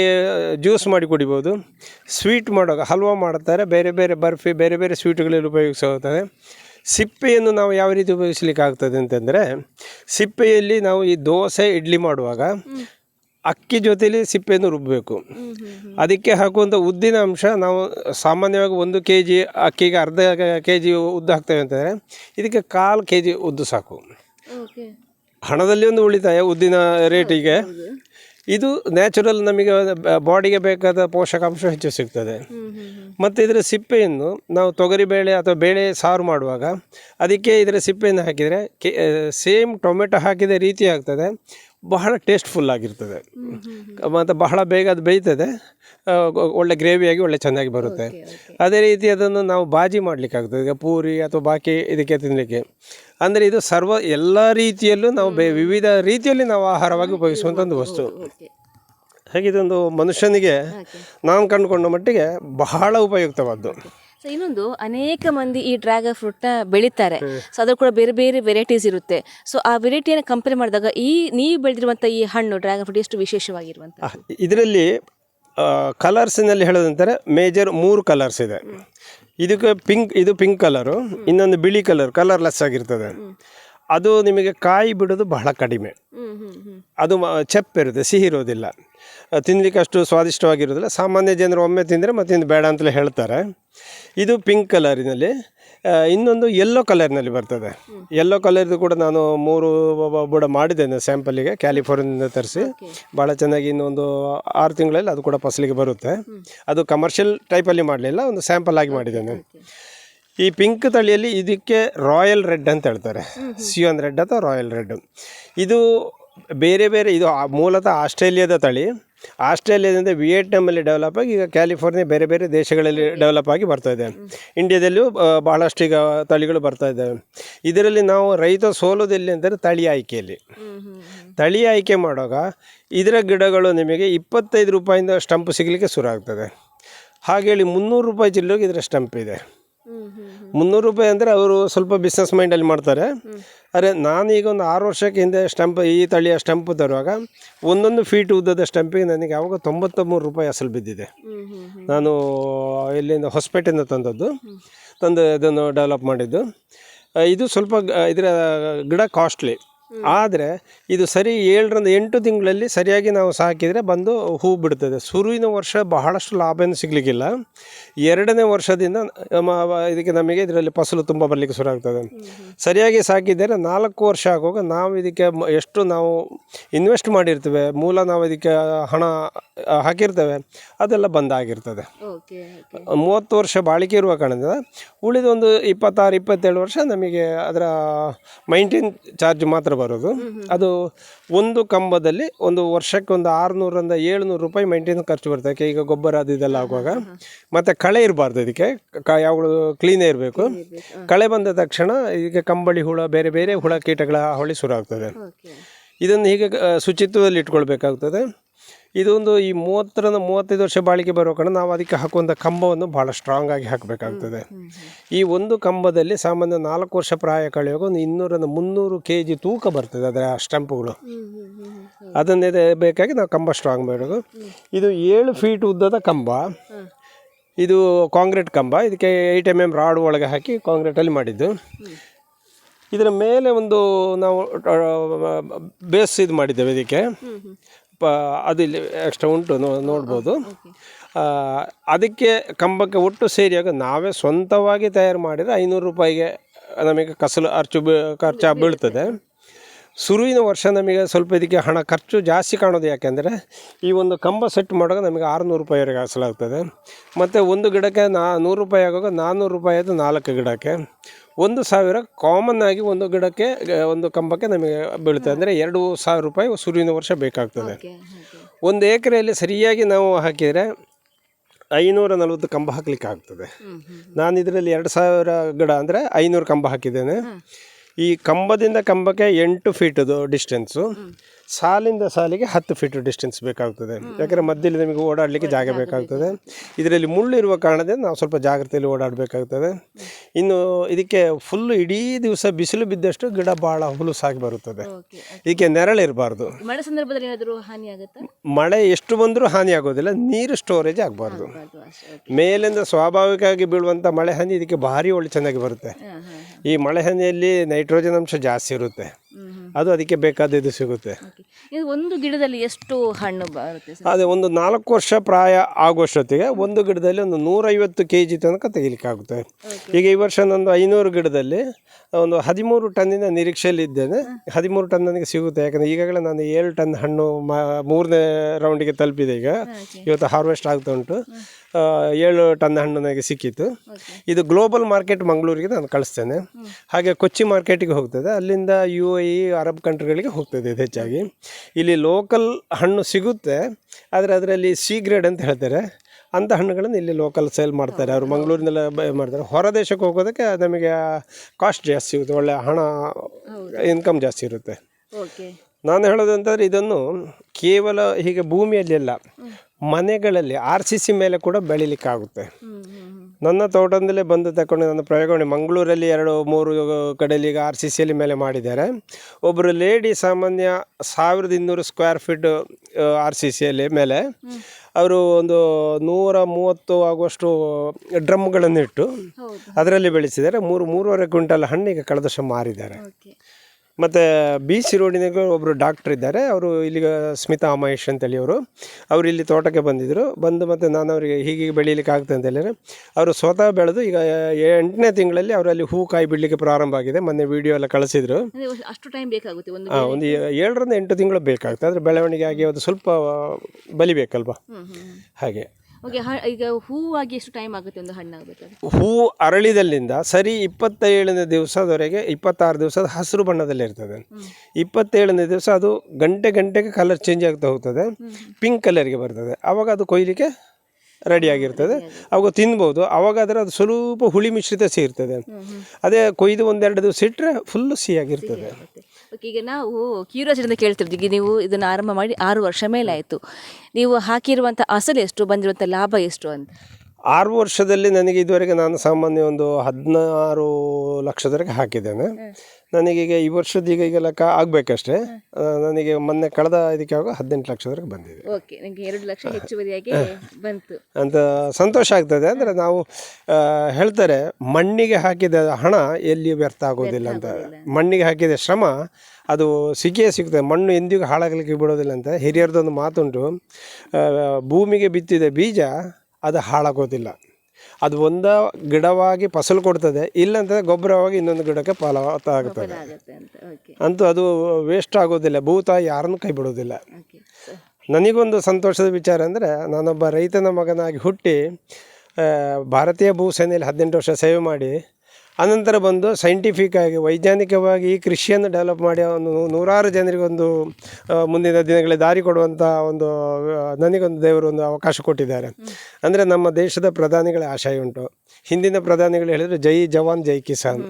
ಜ್ಯೂಸ್ ಮಾಡಿ ಕುಡಿಬೋದು ಸ್ವೀಟ್ ಮಾಡುವಾಗ ಹಲ್ವಾ ಮಾಡ್ತಾರೆ ಬೇರೆ ಬೇರೆ ಬರ್ಫಿ ಬೇರೆ ಬೇರೆ ಸ್ವೀಟ್ಗಳಲ್ಲಿ ಉಪಯೋಗಿಸುತ್ತದೆ ಸಿಪ್ಪೆಯನ್ನು ನಾವು ಯಾವ ರೀತಿ ಉಪಯೋಗಿಸ್ಲಿಕ್ಕೆ ಆಗ್ತದೆ ಅಂತಂದರೆ ಸಿಪ್ಪೆಯಲ್ಲಿ ನಾವು ಈ ದೋಸೆ ಇಡ್ಲಿ ಮಾಡುವಾಗ ಅಕ್ಕಿ ಜೊತೆಲಿ ಸಿಪ್ಪೆಯನ್ನು ರುಬ್ಬಬೇಕು ಅದಕ್ಕೆ ಹಾಕುವಂಥ ಉದ್ದಿನ ಅಂಶ ನಾವು ಸಾಮಾನ್ಯವಾಗಿ ಒಂದು ಕೆ ಜಿ ಅಕ್ಕಿಗೆ ಅರ್ಧ ಕೆ ಜಿ ಉದ್ದು ಹಾಕ್ತೇವೆ ಅಂತಂದರೆ ಇದಕ್ಕೆ ಕಾಲು ಕೆ ಜಿ ಉದ್ದು ಸಾಕು. ಹಣದಲ್ಲಿ ಒಂದು ಉಳಿತಾಯ ಉದ್ದಿನ ರೇಟಿಗೆ. ಇದು ನ್ಯಾಚುರಲ್ ನಮಗೆ ಬಾಡಿಗೆ ಬೇಕಾದ ಪೋಷಕಾಂಶ ಹೆಚ್ಚು ಸಿಗ್ತದೆ. ಮತ್ತು ಇದರ ಸಿಪ್ಪೆಯನ್ನು ನಾವು ತೊಗರಿಬೇಳೆ ಅಥವಾ ಬೇಳೆ ಸಾರು ಮಾಡುವಾಗ ಅದಕ್ಕೆ ಇದರ ಸಿಪ್ಪೆಯನ್ನು ಹಾಕಿದರೆ ಕೆ ಸೇಮ್ ಟೊಮೆಟೊ ಹಾಕಿದ ರೀತಿ ಆಗ್ತದೆ. ಬಹಳ ಟೇಸ್ಟ್ಫುಲ್ ಆಗಿರ್ತದೆ. ಮತ್ತು ಬಹಳ ಬೇಗ ಅದು ಬೇಯ್ತದೆ. ಒಳ್ಳೆ ಗ್ರೇವಿಯಾಗಿ ಒಳ್ಳೆ ಚೆನ್ನಾಗಿ ಬರುತ್ತೆ. ಅದೇ ರೀತಿ ಅದನ್ನು ನಾವು ಬಾಜಿ ಮಾಡಲಿಕ್ಕಾಗ್ತದೆ. ಈಗ ಪೂರಿ ಅಥವಾ ಬಾಕಿ ಇದಕ್ಕೆ ತಿನ್ನಲಿಕ್ಕೆ ಅಂದರೆ ಇದು ಸರ್ವ ಎಲ್ಲ ರೀತಿಯಲ್ಲೂ ನಾವು ಬೇ ವಿವಿಧ ರೀತಿಯಲ್ಲಿ ನಾವು ಆಹಾರವಾಗಿ ಉಪಯೋಗಿಸುವಂಥ ಒಂದು ವಸ್ತು. ಹಾಗಿದೊಂದು ಹಾಗೆ ಇದೊಂದು ಮನುಷ್ಯನಿಗೆ ನಾನು ಕಂಡುಕೊಂಡ ಮಟ್ಟಿಗೆ ಬಹಳ ಉಪಯುಕ್ತವಾದ್ದು. ಸೊ ಇನ್ನೊಂದು ಅನೇಕ ಮಂದಿ ಈ ಡ್ರ್ಯಾಗನ್ ಫ್ರೂಟ್ನ ಬೆಳೀತಾರೆ. ಸೊ ಅದ್ರ ಕೂಡ ಬೇರೆ ಬೇರೆ ವೆರೈಟೀಸ್ ಇರುತ್ತೆ. ಸೊ ಆ ವೆರೈಟಿಯನ್ನು ಕಂಪೇರ್ ಮಾಡಿದಾಗ ಈ ನೀವು ಬೆಳೆದಿರುವಂಥ ಈ ಹಣ್ಣು ಡ್ರ್ಯಾಗನ್ ಫ್ರೂಟ್ ಎಷ್ಟು ವಿಶೇಷವಾಗಿರುವಂಥ ಇದರಲ್ಲಿ ಕಲರ್ಸಿನಲ್ಲಿ ಹೇಳೋದಂತಾರೆ ಮೇಜರ್ ಮೂರು ಕಲರ್ಸ್ ಇದೆ. ಇದಕ್ಕೆ ಪಿಂಕ್, ಇದು ಪಿಂಕ್ ಕಲರು, ಇನ್ನೊಂದು ಬಿಳಿ ಕಲರ್, ಕಲರ್ಲೆಸ್ ಆಗಿರ್ತದೆ. ಅದು ನಿಮಗೆ ಕಾಯಿ ಬಿಡೋದು ಬಹಳ ಕಡಿಮೆ. ಅದು ಚೆಪ್ಪಿರುತ್ತೆ ಸಿಹಿ ಇರೋದಿಲ್ಲ. ತಿನ್ಲಿಕ್ಕೆ ಅಷ್ಟು ಸ್ವಾದಿಷ್ಟವಾಗಿರೋದಿಲ್ಲ. ಸಾಮಾನ್ಯ ಜನರು ಒಮ್ಮೆ ತಿಂದರೆ ಮತ್ತಿಂದು ಬೇಡ ಅಂತಲೇ ಹೇಳ್ತಾರೆ. ಇದು ಪಿಂಕ್ ಕಲರಿನಲ್ಲಿ. ಇನ್ನೊಂದು ಯೆಲ್ಲೋ ಕಲರ್ನಲ್ಲಿ ಬರ್ತದೆ. ಯೆಲ್ಲೋ ಕಲರ್ದು ಕೂಡ ನಾನು ಮೂರು ಬುಡ ಮಾಡಿದ್ದೇನೆ ಸ್ಯಾಂಪಲಿಗೆ ಕ್ಯಾಲಿಫೋರ್ನಿಯಿಂದ ತರಿಸಿ. ಭಾಳ ಚೆನ್ನಾಗಿ ಇನ್ನೊಂದು ಆರು ತಿಂಗಳಲ್ಲಿ ಅದು ಕೂಡ ಫಸಲಿಗೆ ಬರುತ್ತೆ. ಅದು ಕಮರ್ಷಿಯಲ್ ಟೈಪಲ್ಲಿ ಮಾಡಲಿಲ್ಲ ಒಂದು ಸ್ಯಾಂಪಲ್ ಆಗಿ ಮಾಡಿದ್ದೇನೆ. ಈ ಪಿಂಕ್ ತಳಿಯಲ್ಲಿ ಇದಕ್ಕೆ ರಾಯಲ್ ರೆಡ್ ಅಂತ ಹೇಳ್ತಾರೆ. ಸಿಯೋನ್ ರೆಡ್ ಅಥವಾ ರಾಯಲ್ ರೆಡ್ ಇದು ಬೇರೆ ಬೇರೆ ಇದು ಮೂಲತಃ ಆಸ್ಟ್ರೇಲಿಯಾದ ತಳಿ. ಆಸ್ಟ್ರೇಲಿಯಾದಿಂದ ವಿಯೆಟ್ನಾಮಲ್ಲಿ ಡೆವಲಪ್ ಆಗಿ ಈಗ ಕ್ಯಾಲಿಫೋರ್ನಿಯಾ ಬೇರೆ ಬೇರೆ ದೇಶಗಳಲ್ಲಿ ಡೆವಲಪ್ ಆಗಿ ಬರ್ತಾ ಇದೆ. ಇಂಡಿಯಾದಲ್ಲೂ ಬಹಳಷ್ಟು ಈಗ ತಳಿಗಳು ಬರ್ತಾ ಇದ್ದಾವೆ ಇದರಲ್ಲಿ ನಾವು ರೈತ ಸೋಲೋದೆಲ್ಲಿ ಅಂದರೆ ತಳಿ ಆಯ್ಕೆಯಲ್ಲಿ. ತಳಿ ಆಯ್ಕೆ ಮಾಡುವಾಗ ಇದರ ಗಿಡಗಳು ನಿಮಗೆ ಇಪ್ಪತ್ತೈದು ರೂಪಾಯಿಂದ ಸ್ಟಂಪ್ ಸಿಗಲಿಕ್ಕೆ ಶುರು ಆಗ್ತದೆ. ಹಾಗೇಳಿ ಮುನ್ನೂರು ರೂಪಾಯಿ ಚಿಲ್ಲರೆಗೆ ಇದರ ಸ್ಟಂಪ್ ಇದೆ. ಮುನ್ನೂರು ರೂಪಾಯಿ ಅಂದರೆ ಅವರು ಸ್ವಲ್ಪ ಬಿಸ್ನೆಸ್ ಮೈಂಡಲ್ಲಿ ಮಾಡ್ತಾರೆ. ಅರೆ ನಾನೀಗ ಒಂದು ಆರು ವರ್ಷಕ್ಕೆ ಹಿಂದೆ ಸ್ಟಂಪ್ ಈ ತಳಿಯ ಸ್ಟಂಪ್ ತರುವಾಗ ಒಂದೊಂದು ಫೀಟ್ ಉದ್ದದ ಸ್ಟಂಪಿಗೆ ನನಗೆ ಯಾವಾಗ ತೊಂಬತ್ತ ಮೂರು ರೂಪಾಯಿ ಅಸಲು ಬಿದ್ದಿದೆ. ನಾನು ಇಲ್ಲಿಂದ ಹೊಸಪೇಟೆಯಿಂದ ತಂದದ್ದು, ತಂದು ಇದನ್ನು ಡೆವಲಪ್ ಮಾಡಿದ್ದು. ಇದು ಸ್ವಲ್ಪ ಇದರ ಗಿಡ ಕಾಸ್ಟ್ಲಿ ಆದರೆ ಇದು ಸರಿ ಏಳರಿಂದ ಎಂಟು ತಿಂಗಳಲ್ಲಿ ಸರಿಯಾಗಿ ನಾವು ಸಾಕಿದರೆ ಬಂದು ಹೂ ಬಿಡ್ತದೆ. ಶುರುವಿನ ವರ್ಷ ಬಹಳಷ್ಟು ಲಾಭ ಏನು ಸಿಗಲಿಕ್ಕಿಲ್ಲ. ಎರಡನೇ ವರ್ಷದಿಂದ ಇದಕ್ಕೆ ನಮಗೆ ಇದರಲ್ಲಿ ಫಸಲು ತುಂಬ ಬರಲಿಕ್ಕೆ ಶುರು ಆಗ್ತದೆ. ಸರಿಯಾಗಿ ಸಾಕಿದರೆ ನಾಲ್ಕು ವರ್ಷ ಆಗುವಾಗ ನಾವು ಇದಕ್ಕೆ ಎಷ್ಟು ನಾವು ಇನ್ವೆಸ್ಟ್ ಮಾಡಿರ್ತೇವೆ ಮೂಲ ನಾವು ಇದಕ್ಕೆ ಹಣ ಹಾಕಿರ್ತೇವೆ ಅದೆಲ್ಲ ಬಂದಾಗಿರ್ತದೆ. ಮೂವತ್ತು ವರ್ಷ ಬಾಳಿಕೆ ಇರುವ ಕಾರಣದಿಂದ ಉಳಿದ ಒಂದು ಇಪ್ಪತ್ತಾರು ಇಪ್ಪತ್ತೇಳು ವರ್ಷ ನಮಗೆ ಅದರ ಮೈಂಟೈನ್ ಚಾರ್ಜ್ ಮಾತ್ರ ಬರೋದು. ಅದು ಒಂದು ಕಂಬದಲ್ಲಿ ಒಂದು ವರ್ಷಕ್ಕೆ ಒಂದು ಆರುನೂರರಿಂದ ಏಳ್ನೂರು ರೂಪಾಯಿ ಮೈಂಟೈನ್ ಖರ್ಚು ಬರ್ತದೆ ಈಗ ಗೊಬ್ಬರ ಅದು ಇದೆಲ್ಲ ಆಗುವಾಗ. ಮತ್ತು ಕಳೆ ಇರಬಾರ್ದು ಇದಕ್ಕೆ. ಕ ಯಾವಾಗಲೂ ಕ್ಲೀನೇ ಇರಬೇಕು. ಕಳೆ ಬಂದ ತಕ್ಷಣ ಈಗ ಕಂಬಳಿ ಹುಳ ಬೇರೆ ಬೇರೆ ಹುಳ ಕೀಟಗಳ ಹಾವಳಿ ಶುರು ಆಗ್ತದೆ. ಇದನ್ನು ಹೀಗೆ ಶುಚಿತ್ವದಲ್ಲಿ ಇಟ್ಕೊಳ್ಬೇಕಾಗ್ತದೆ. ಇದೊಂದು ಈ ಮೂವತ್ತರಿಂದ ಮೂವತ್ತೈದು ವರ್ಷ ಬಾಳಿಕೆ ಬರೋ ಕಾರಣ ನಾವು ಅದಕ್ಕೆ ಹಾಕುವಂಥ ಕಂಬವನ್ನು ಭಾಳ ಸ್ಟ್ರಾಂಗ್ ಆಗಿ ಹಾಕಬೇಕಾಗ್ತದೆ. ಈ ಒಂದು ಕಂಬದಲ್ಲಿ ಸಾಮಾನ್ಯ ನಾಲ್ಕು ವರ್ಷ ಪ್ರಾಯ ಕಳೆಯುವಾಗ ಒಂದು ಇನ್ನೂರರಿಂದ ಮುನ್ನೂರು ಕೆ ಜಿ ತೂಕ ಬರ್ತದೆ ಅದರ ಸ್ಟೆಂಪುಗಳು. ಅದನ್ನೇ ಬೇಕಾಗಿ ನಾವು ಕಂಬ ಸ್ಟ್ರಾಂಗ್ ಮಾಡೋದು ಇದು ಏಳು ಫೀಟ್ ಉದ್ದದ ಕಂಬ. ಇದು ಕಾಂಕ್ರೀಟ್ ಕಂಬ. ಇದಕ್ಕೆ ಏಯ್ಟ್ ಎಂ ಎಂ ರಾಡ್ ಒಳಗೆ ಹಾಕಿ ಕಾಂಕ್ರೀಟಲ್ಲಿ ಮಾಡಿದ್ದು. ಇದರ ಮೇಲೆ ಒಂದು ನಾವು ಬೇಸ್ ಇದು ಮಾಡಿದ್ದೇವೆ ಇದಕ್ಕೆ. ಪ ಅದು ಇಲ್ಲಿ ಎಕ್ಸ್ಟ್ರಾ ಉಂಟು ನೋ- ನೋಡ್ಬೋದು. ಅದಕ್ಕೆ ಕಂಬಕ್ಕೆ ಒಟ್ಟು ಸೇರಿಯಾಗ ನಾವೇ ಸ್ವಂತವಾಗಿ ತಯಾರು ಮಾಡಿದರೆ ಐನೂರು ರೂಪಾಯಿಗೆ ನಮಗೆ ಕಸಲು ಅರ್ಚು ಬೀ ಖರ್ಚು ಬೀಳ್ತದೆ. ಶುರುವಿನ ವರ್ಷ ನಮಗೆ ಸ್ವಲ್ಪ ಇದಕ್ಕೆ ಹಣ ಖರ್ಚು ಜಾಸ್ತಿ ಕಾಣೋದು ಯಾಕೆಂದರೆ ಈ ಒಂದು ಕಂಬ ಸೆಟ್ ಮಾಡುವಾಗ ನಮಗೆ ಆರುನೂರು ರೂಪಾಯಿವರೆಗೆ ಹಾಸಲಾಗ್ತದೆ. ಮತ್ತು ಒಂದು ಗಿಡಕ್ಕೆ ನಾ ನೂರು ರೂಪಾಯಿ ಆಗುವಾಗ ನಾನ್ನೂರು ರೂಪಾಯಿ ಅದು ನಾಲ್ಕು ಗಿಡಕ್ಕೆ. ಒಂದು ಸಾವಿರ ಕಾಮನ್ ಆಗಿ ಒಂದು ಗಿಡಕ್ಕೆ ಒಂದು ಕಂಬಕ್ಕೆ ನಮಗೆ ಬೀಳುತ್ತೆ ಅಂದರೆ ಎರಡು ಸಾವಿರ ರೂಪಾಯಿ ಸುರುವಿನ ವರ್ಷ ಬೇಕಾಗ್ತದೆ. ಒಂದು ಎಕರೆಯಲ್ಲಿ ಸರಿಯಾಗಿ ನಾವು ಹಾಕಿದರೆ ಐನೂರ ನಲವತ್ತು ಕಂಬ ಹಾಕಲಿಕ್ಕೆ ಆಗ್ತದೆ ನಾನು ಇದರಲ್ಲಿ ಎರಡು ಸಾವಿರ ಗಿಡ ಅಂದರೆ ಐನೂರು ಕಂಬ ಹಾಕಿದ್ದೇನೆ. ಈ ಕಂಬದಿಂದ ಕಂಬಕ್ಕೆ ಎಂಟು ಫೀಟದು ಡಿಸ್ಟೆನ್ಸು ಸಾಲಿಂದ ಸಾಲಿಗೆ ಹತ್ತು ಫೀಟ್ ಡಿಸ್ಟೆನ್ಸ್ ಬೇಕಾಗ್ತದೆ. ಯಾಕಂದರೆ ಮಧ್ಯದಲ್ಲಿ ನಿಮಗೆ ಓಡಾಡಲಿಕ್ಕೆ ಜಾಗ ಬೇಕಾಗ್ತದೆ. ಇದರಲ್ಲಿ ಮುಳ್ಳು ಇರುವ ಕಾರಣದಿಂದ ನಾವು ಸ್ವಲ್ಪ ಜಾಗ್ರತೆಯಲ್ಲಿ ಓಡಾಡಬೇಕಾಗ್ತದೆ. ಇನ್ನು ಇದಕ್ಕೆ ಫುಲ್ ಇಡೀ ದಿವಸ ಬಿಸಿಲು ಬಿದ್ದಷ್ಟು ಗಿಡ ಭಾಳ ಹುಲುಸಾಗಿ ಬರುತ್ತದೆ. ಇದಕ್ಕೆ ನೆರಳಿರಬಾರ್ದು. ಮಳೆ ಸಂದರ್ಭದಲ್ಲಿ ಏನಾದರೂ ಹಾನಿ ಆಗುತ್ತಾ? ಮಳೆ ಎಷ್ಟು ಬಂದರೂ ಹಾನಿ ಆಗೋದಿಲ್ಲ ನೀರು ಸ್ಟೋರೇಜ್ ಆಗಬಾರ್ದು. ಮೇಲಿಂದ ಸ್ವಾಭಾವಿಕವಾಗಿ ಬೀಳುವಂಥ ಮಳೆ ಹನಿ ಇದಕ್ಕೆ ಭಾರಿ ಒಳ್ಳೆ ಚೆನ್ನಾಗಿ ಬರುತ್ತೆ. ಈ ಮಳೆ ಹನಿಯಲ್ಲಿ ನೈಟ್ರೋಜನ್ ಅಂಶ ಜಾಸ್ತಿ ಇರುತ್ತೆ. ಅದು ಅದಕ್ಕೆ ಬೇಕಾದದ್ದು ಸಿಗುತ್ತೆ. ಇದು ಒಂದು ಗಿಡದಲ್ಲಿ ಎಷ್ಟು ಹಣ್ಣು ಬರುತ್ತೆ ಸರ್? ಅದೇ ಒಂದು ನಾಲ್ಕು ವರ್ಷ ಪ್ರಾಯ ಆಗುವಷ್ಟೊತ್ತಿಗೆ ಒಂದು ಗಿಡದಲ್ಲಿ ಒಂದು ನೂರೈವತ್ತು ಕೆ ಜಿ ತನಕ ತೆಗಿಲಿಕ್ಕಾಗುತ್ತೆ. ಈಗ ಈ ವರ್ಷ ನಂದು ಐನೂರು ಗಿಡದಲ್ಲಿ ಒಂದು ಹದಿಮೂರು ಟನ್ನಿನ ನಿರೀಕ್ಷೆಯಲ್ಲಿ ಇದ್ದೇನೆ. ಹದಿಮೂರು ಟನ್ ನನಗೆ ಸಿಗುತ್ತೆ. ಯಾಕಂದರೆ ಈಗಾಗಲೇ ನಾನು ಏಳು ಟನ್ ಹಣ್ಣು ಮ ಮೂರನೇ ರೌಂಡಿಗೆ ತಲುಪಿದೆ ಈಗ. ಇವತ್ತು ಹಾರ್ವೆಸ್ಟ್ ಆಗ್ತಾ ಉಂಟು. ಏಳು ಟನ್ ಹಣ್ಣು ನನಗೆ ಸಿಕ್ಕಿತ್ತು. ಇದು ಗ್ಲೋಬಲ್ ಮಾರ್ಕೆಟ್ ಮಂಗಳೂರಿಗೆ ನಾನು ಕಳಿಸ್ತೇನೆ. ಹಾಗೆ ಕೊಚ್ಚಿ ಮಾರ್ಕೆಟಿಗೆ ಹೋಗ್ತದೆ. ಅಲ್ಲಿಂದ ಯು ಎ ಇ ಅರಬ್ ಕಂಟ್ರಿಗಳಿಗೆ ಹೋಗ್ತದೆ ಇದು ಹೆಚ್ಚಾಗಿ. ಇಲ್ಲಿ ಲೋಕಲ್ ಹಣ್ಣು ಸಿಗುತ್ತೆ. ಆದರೆ ಅದರಲ್ಲಿ ಸಿ ಗ್ರೇಡ್ ಅಂತ ಹೇಳ್ತಾರೆ. ಅಂಥ ಹಣ್ಣುಗಳನ್ನು ಇಲ್ಲಿ ಲೋಕಲ್ ಸೇಲ್ ಮಾಡ್ತಾರೆ. ಅವರು ಮಂಗಳೂರಿನೆಲ್ಲ ಬ- ಮಾಡ್ತಾರೆ. ಹೊರ ದೇಶಕ್ಕೆ ಹೋಗೋದಕ್ಕೆ ನಮಗೆ ಕಾಸ್ಟ್ ಜಾಸ್ತಿ ಇರುತ್ತೆ ಒಳ್ಳೆ ಹಣ ಇನ್ಕಮ್ ಜಾಸ್ತಿ ಇರುತ್ತೆ. ಓಕೆ ನಾನು ಹೇಳೋದಂತಂದರೆ ಇದನ್ನು ಕೇವಲ ಹೀಗೆ ಭೂಮಿಯಲ್ಲಿ ಅಲ್ಲ ಮನೆಗಳಲ್ಲಿ ಆರ್ ಸಿ ಸಿ ಮೇಲೆ ಕೂಡ ಬೆಳಿಲಿಕ್ಕಾಗುತ್ತೆ. ನನ್ನ ತೋಟದಲ್ಲೇ ಬಂದು ತಗೊಂಡು ನನ್ನ ಪ್ರಯೋಗ ಮಾಡಿ ಮಂಗಳೂರಲ್ಲಿ ಎರಡು ಮೂರು ಕಡೆಯಲ್ಲಿ ಈಗ ಆರ್ ಸಿ ಸಿಯಲ್ಲಿ ಮೇಲೆ ಮಾಡಿದ್ದಾರೆ. ಒಬ್ಬರು ಲೇಡಿ ಸಾಮಾನ್ಯ ಸಾವಿರದ ಇನ್ನೂರು ಸ್ಕ್ವೇರ್ ಫೀಟ್ ಆರ್ ಸಿ ಸಿಯಲ್ಲಿ ಮೇಲೆ. ಅವರು ಒಂದು ನೂರ ಮೂವತ್ತು ಆಗುವಷ್ಟು ಡ್ರಮ್ಗಳನ್ನು ಇಟ್ಟು ಅದರಲ್ಲಿ ಬೆಳೆಸಿದ್ದಾರೆ. ಮೂರು ಮೂರುವರೆ ಕ್ವಿಂಟಲ್ ಹಣ್ಣು ಈಗ ಕಳೆದ ವರ್ಷ ಮಾರಿದ್ದಾರೆ ಮತ್ತು ಬಿ ಸಿ ರೋಡಿನಾಗ ಒಬ್ಬರು ಡಾಕ್ಟ್ರ್ ಇದ್ದಾರೆ. ಅವರು ಇಲ್ಲಿಗೆ ಸ್ಮಿತಾ ಮಹೇಶ್ ಅಂತೇಳಿ ಅವರು. ಅವರು ಇಲ್ಲಿ ತೋಟಕ್ಕೆ ಬಂದಿದ್ದರು ಬಂದು ಮತ್ತು ನಾನು ಅವರಿಗೆ ಹೀಗೆ ಬೆಳೀಲಿಕ್ಕೆ ಆಗ್ತದೆ ಅಂತ ಹೇಳಿದ್ರೆ ಅವರು ಸ್ವತಃ ಬೆಳೆದು ಈಗ ಎಂಟನೇ ತಿಂಗಳಲ್ಲಿ ಅವರಲ್ಲಿ ಹೂ ಕಾಯಿ ಬಿಡಲಿಕ್ಕೆ ಪ್ರಾರಂಭ ಆಗಿದೆ. ಮೊನ್ನೆ ವಿಡಿಯೋ ಎಲ್ಲ ಕಳಿಸಿದ್ರು. ಅಷ್ಟು ಟೈಮ್ ಬೇಕಾಗುತ್ತೆ ಒಂದು ಹಾಂ ಒಂದು ಏಳರಿಂದ ಎಂಟು ತಿಂಗಳು ಬೇಕಾಗ್ತದೆ ಆದರೆ ಬೆಳವಣಿಗೆ ಆಗಿ ಅದು ಸ್ವಲ್ಪ ಬಲಿಬೇಕಲ್ವಾ? ಹಾಗೆ. ಓಕೆ ಈಗ ಹೂವಾಗಿ ಎಷ್ಟು ಟೈಮ್ ಆಗುತ್ತೆ ಒಂದು ಹಣ್ಣಾಗಬೇಕಾದ್ರೆ ಹೂವು ಅರಳಿದಲ್ಲಿಂದ ಸರಿ ಇಪ್ಪತ್ತೇಳನೇ ದಿವಸದವರೆಗೆ ಇಪ್ಪತ್ತಾರು ದಿವಸದ ಹಸಿರು ಬಣ್ಣದಲ್ಲಿ ಇರ್ತದೆ. ಇಪ್ಪತ್ತೇಳನೇ ದಿವಸ ಅದು ಗಂಟೆ ಗಂಟೆಗೆ ಕಲರ್ ಚೇಂಜ್ ಆಗ್ತಾ ಹೋಗ್ತದೆ. ಪಿಂಕ್ ಕಲರ್ಗೆ ಬರ್ತದೆ. ಆವಾಗ ಅದು ಕೊಯ್ಲಿಕ್ಕೆ ರೆಡಿ ಆಗಿರ್ತದೆ. ಅವಾಗ ತಿನ್ಬೋದು. ಅವಾಗಾದರೆ ಅದು ಸ್ವಲ್ಪ ಹುಳಿ ಮಿಶ್ರಿತ ಸೇರ್ತದೆ ಅದೇ ಕೊಯ್ದು ಒಂದೆರಡು ದಿವಸ ಇಟ್ಟರೆ ಫುಲ್ಲು ಸಿಹಿಯಾಗಿರ್ತದೆ. ಈಗ ನಾವು ಕ್ಯೂರಿಯಾಸಿಟಿಯಿಂದ ಕೇಳ್ತಿರ್ತೀವಿ, ಈಗ ನೀವು ಇದನ್ನು ಆರಂಭ ಮಾಡಿ ಆರು ವರ್ಷ ಮೇಲೆ ಆಯಿತು. ನೀವು ಹಾಕಿರುವಂಥ ಅಸಲು ಎಷ್ಟು ಬಂದಿರುವಂಥ ಲಾಭ ಎಷ್ಟು ಅಂತ? ಆರು ವರ್ಷದಲ್ಲಿ ನನಗೆ ಇದುವರೆಗೆ ನಾನು ಸಾಮಾನ್ಯ ಒಂದು ಹದಿನಾರು ಲಕ್ಷದವರೆಗೆ ಹಾಕಿದ್ದೇನೆ. ನನಗೀಗ ಈ ವರ್ಷದ ಈಗ ಈಗ ಲೆಕ್ಕ ಆಗಬೇಕಷ್ಟೇ. ನನಗೆ ಮೊನ್ನೆ ಕಳೆದ ಇದಕ್ಕೆ ಆಗ ಹದಿನೆಂಟು ಲಕ್ಷದವರೆಗೆ ಬಂದಿದೆ. ಓಕೆ ನನಗೆ ಎರಡು ಲಕ್ಷ ಹೆಚ್ಚುವರಿಯಾಗಿ ಬಂತು. ಅಂತ ಸಂತೋಷ ಆಗ್ತದೆ. ಅಂದರೆ ನಾವು ಹೇಳ್ತಾರೆ ಮಣ್ಣಿಗೆ ಹಾಕಿದ ಹಣ ಎಲ್ಲಿ ವ್ಯರ್ಥ ಆಗೋದಿಲ್ಲ ಅಂತ. ಮಣ್ಣಿಗೆ ಹಾಕಿದ ಶ್ರಮ ಅದು ಸಿಕ್ಕೇ ಸಿಗ್ತದೆ ಮಣ್ಣು ಎಂದಿಗೂ ಹಾಳಾಗಲಿಕ್ಕೆ ಬಿಡೋದಿಲ್ಲ ಅಂತ. ಹಿರಿಯರದೊಂದು ಮಾತುಂಟು ಭೂಮಿಗೆ ಬಿತ್ತಿದ ಬೀಜ ಅದು ಹಾಳಾಗೋದಿಲ್ಲ. ಅದು ಒಂದು ಗಿಡವಾಗಿ ಫಸಲು ಕೊಡ್ತದೆ ಇಲ್ಲಂತಂದ್ರೆ ಗೊಬ್ಬರವಾಗಿ ಇನ್ನೊಂದು ಗಿಡಕ್ಕೆ ಫಲವತ್ತ ಆಗುತ್ತದೆ ಆಗುತ್ತೆ. ಅಂತ ಅದು ವೇಸ್ಟ್ ಆಗೋದಿಲ್ಲ ಭೂತ ಯಾರನ್ನು ಕೈ ಬಿಡೋದಿಲ್ಲ. ನನಗೊಂದು ಸಂತೋಷದ ವಿಚಾರ ಅಂದರೆ ನಾನೊಬ್ಬ ರೈತನ ಮಗನಾಗಿ ಹುಟ್ಟಿ ಭಾರತೀಯ ಭೂಸೇನೆಯಲ್ಲಿ ಹದಿನೆಂಟು ವರ್ಷ ಸೇವೆ ಮಾಡಿ ಅನಂತರ ಬಂದು ಸೈಂಟಿಫಿಕ್ ಆಗಿ, ವೈಜ್ಞಾನಿಕವಾಗಿ ಈ ಕೃಷಿಯನ್ನು ಡೆವಲಪ್ ಮಾಡಿ ಒಂದು ನೂರಾರು ಜನರಿಗೆ ಒಂದು ಮುಂದಿನ ದಿನಗಳಲ್ಲಿ ದಾರಿ ಕೊಡುವಂಥ ಒಂದು ನನಗೊಂದು ದೇವರು ಒಂದು ಅವಕಾಶ ಕೊಟ್ಟಿದ್ದಾರೆ. ಅಂದರೆ ನಮ್ಮ ದೇಶದ ಪ್ರಧಾನಿಗಳ ಆಶಯ ಉಂಟು. ಹಿಂದಿನ ಪ್ರಧಾನಿಗಳು ಹೇಳಿದರು, ಜೈ ಜವಾನ್, ಜೈ ಕಿಸಾನ್.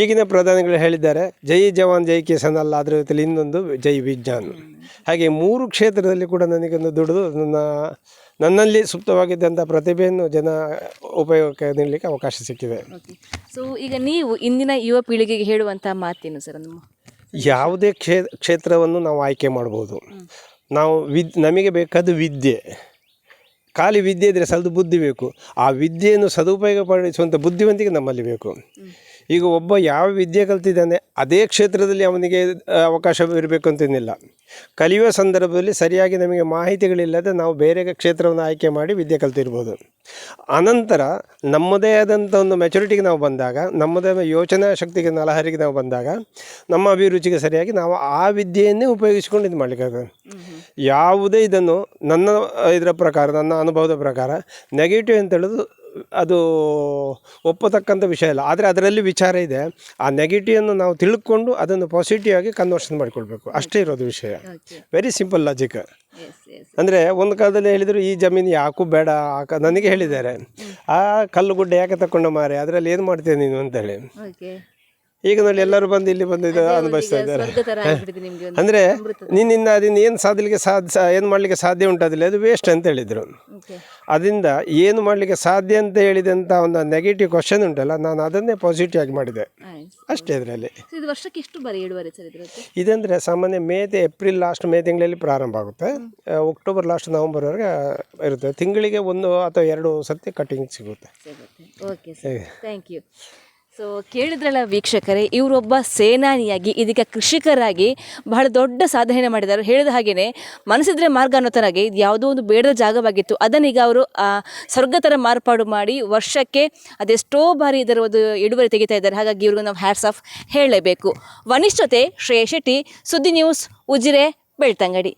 ಈಗಿನ ಪ್ರಧಾನಿಗಳು ಹೇಳಿದ್ದಾರೆ, ಜೈ ಜವಾನ್, ಜೈ ಕಿಸಾನ್ ಅಲ್ಲ, ಅದರ ಜೊತೆಲಿ ಇನ್ನೊಂದು ಜೈ ವಿಜ್ಞಾನ್. ಹಾಗೆ ಮೂರು ಕ್ಷೇತ್ರದಲ್ಲಿ ಕೂಡ ನನಗೊಂದು ದುಡಿದು ನನ್ನ ನನ್ನಲ್ಲಿ ಸುಪ್ತವಾಗಿದ್ದಂಥ ಪ್ರತಿಭೆಯನ್ನು ಜನ ಉಪಯೋಗಕ್ಕೆ ನೀಡಲಿಕ್ಕೆ ಅವಕಾಶ ಸಿಕ್ಕಿದೆ. ಸೊ ಈಗ ನೀವು ಇಂದಿನ ಯುವ ಪೀಳಿಗೆಗೆ ಹೇಳುವಂಥ ಮಾತೇನು ಸರ್ ನಮ್ಮ ಯಾವುದೇ ಕ್ಷೇ ಕ್ಷೇತ್ರವನ್ನು ನಾವು ಆಯ್ಕೆ ಮಾಡ್ಬೋದು. ನಾವು ವಿದ್ ನಮಗೆ ಬೇಕಾದ ವಿದ್ಯೆ. ಖಾಲಿ ವಿದ್ಯೆ ಇದ್ದರೆ ಸಲ್ದು ಬುದ್ಧಿ ಬೇಕು. ಆ ವಿದ್ಯೆಯನ್ನು ಸದುಪಯೋಗ ಪಡಿಸುವಂಥ ಬುದ್ಧಿವಂತಿಕೆ ನಮ್ಮಲ್ಲಿ ಬೇಕು. ಈಗ ಒಬ್ಬ ಯಾವ ವಿದ್ಯೆ ಕಲ್ತಿದ್ದಾನೆ ಅದೇ ಕ್ಷೇತ್ರದಲ್ಲಿ ಅವನಿಗೆ ಅವಕಾಶ ಇರಬೇಕು ಅಂತೇನಿಲ್ಲ ಕಲಿಯುವ ಸಂದರ್ಭದಲ್ಲಿ ಸರಿಯಾಗಿ ನಮಗೆ ಮಾಹಿತಿಗಳಿಲ್ಲದೆ ನಾವು ಬೇರೆ ಕ್ಷೇತ್ರವನ್ನು ಆಯ್ಕೆ ಮಾಡಿ ವಿದ್ಯೆ ಕಲ್ತಿರ್ಬೋದು. ಅನಂತರ ನಮ್ಮದೇ ಆದಂಥ ಒಂದು ಮೆಚುರಿಟಿಗೆ ನಾವು ಬಂದಾಗ ನಮ್ಮದೇ ಯೋಚನಾ ಶಕ್ತಿಗೆ ನಲಹರಿಗೆ ನಾವು ಬಂದಾಗ ನಮ್ಮ ಅಭಿರುಚಿಗೆ ಸರಿಯಾಗಿ ನಾವು ಆ ವಿದ್ಯೆಯನ್ನೇ ಉಪಯೋಗಿಸಿಕೊಂಡು ಇದು ಮಾಡಲಿಕ್ಕಾಗ ಯಾವುದೇ ಇದನ್ನು ನನ್ನ ಇದರ ಪ್ರಕಾರ ನನ್ನ ಅನುಭವದ ಪ್ರಕಾರ ನೆಗೆಟಿವ್ ಅಂತ ಹೇಳೋದು ಅದು ಒಪ್ಪತಕ್ಕಂಥ ವಿಷಯ ಇಲ್ಲ. ಆದರೆ ಅದರಲ್ಲಿ ವಿಚಾರ ಇದೆ. ಆ ನೆಗೆಟಿವನ್ನು ನಾವು ತಿಳ್ಕೊಂಡು ಅದನ್ನು ಪಾಸಿಟಿವ್ ಆಗಿ ಕನ್ವರ್ಷನ್ ಮಾಡಿಕೊಳ್ಬೇಕು. ಅಷ್ಟೇ ಇರೋದು ವಿಷಯ. ವೆರಿ ಸಿಂಪಲ್ ಲಾಜಿಕ್ ಅಂದರೆ ಒಂದು ಕಾಲದಲ್ಲಿ ಹೇಳಿದರು ಈ ಜಮೀನು ಯಾಕೂ ಬೇಡ? ಆಕ ನನಗೆ ಹೇಳಿದ್ದಾರೆ. ಆ ಕಲ್ಲು ಗುಡ್ಡ ಯಾಕೆ ತಗೊಂಡು ಮಾರೆ ಅದರಲ್ಲಿ ಏನು ಮಾಡ್ತೀಯ ನೀನು ಅಂತೇಳಿ. ಓಕೆ ಈಗ ನೋಡಿ ಎಲ್ಲರೂ ಬಂದು ಇಲ್ಲಿ ಬಂದು ಇದು ಅನುಭವಿಸ್ತಾ ಇದ್ದಾರೆ. ಅಂದ್ರೆ ನಿನ್ನಿಂದ ಅದನ್ನ ಏನು ಸಾಧಲಿಕ್ಕೆ ಸಾಧ್ಯ ಏನು ಮಾಡಲಿಕ್ಕೆ ಸಾಧ್ಯ ಉಂಟಾದಿಲ್ಲ ಅದು ವೇಸ್ಟ್ ಅಂತ ಹೇಳಿದರು. ಓಕೆ ಅದರಿಂದ ಏನು ಮಾಡಲಿಕ್ಕೆ ಸಾಧ್ಯ ಅಂತ ಹೇಳಿದಂಥ ಒಂದು ನೆಗೆಟಿವ್ ಕ್ವಶನ್ ಉಂಟಲ್ಲ ನಾನು ಅದನ್ನೇ ಪಾಸಿಟಿವ್ ಆಗಿ ಮಾಡಿದೆ. ಅಷ್ಟೇ ಇದರಲ್ಲಿ. ಸರ್ ಇದಂದರೆ ಸಾಮಾನ್ಯ ಮೇ ಏಪ್ರಿಲ್ ಲಾಸ್ಟ್ ಮೇ ತಿಂಗಳಲ್ಲಿ ಪ್ರಾರಂಭ ಆಗುತ್ತೆ. ಅಕ್ಟೋಬರ್ ಲಾಸ್ಟ್ ನವಂಬರ್ವರೆಗೆ ಇರುತ್ತೆ. ತಿಂಗಳಿಗೆ ಒಂದು ಅಥವಾ ಎರಡು ಸತಿ ಕಟಿಂಗ್ ಸಿಗುತ್ತೆ. ಸೊ ಕೇಳಿದ್ರಲ್ಲ ವೀಕ್ಷಕರೇ, ಇವರೊಬ್ಬ ಸೇನಾನಿಯಾಗಿ, ಇದೀಗ ಕೃಷಿಕರಾಗಿ ಬಹಳ ದೊಡ್ಡ ಸಾಧನೆ ಮಾಡಿದ್ದಾರೆ ಹೇಳಿದ ಹಾಗೆಯೇ ಮನಸ್ಸಿದ್ರೆ ಮಾರ್ಗ ಅನ್ನೋ ಥರಾಗಿ ಇದು ಯಾವುದೋ ಒಂದು ಬೇಡದ ಜಾಗವಾಗಿತ್ತು. ಅದನ್ನೀಗ ಅವರು ಸ್ವರ್ಗ ಥರ ಮಾರ್ಪಾಡು ಮಾಡಿ ವರ್ಷಕ್ಕೆ ಅದೆಷ್ಟೋ ಬಾರಿ ಇದರ ಒಂದು ಇಳುವರಿ ತೆಗಿತಾ ಇದ್ದಾರೆ. ಹಾಗಾಗಿ ಇವ್ರಿಗೂ ನಾವು ಹ್ಯಾಟ್ಸ್ ಆಫ್ ಹೇಳಲೇಬೇಕು. ವನಿಷ್ಠತೆ ಶ್ರೇಯ ಶೆಟ್ಟಿ ಸುದ್ದಿ ನ್ಯೂಸ್ ಉಜಿರೆ, ಬೆಳ್ತಂಗಡಿ.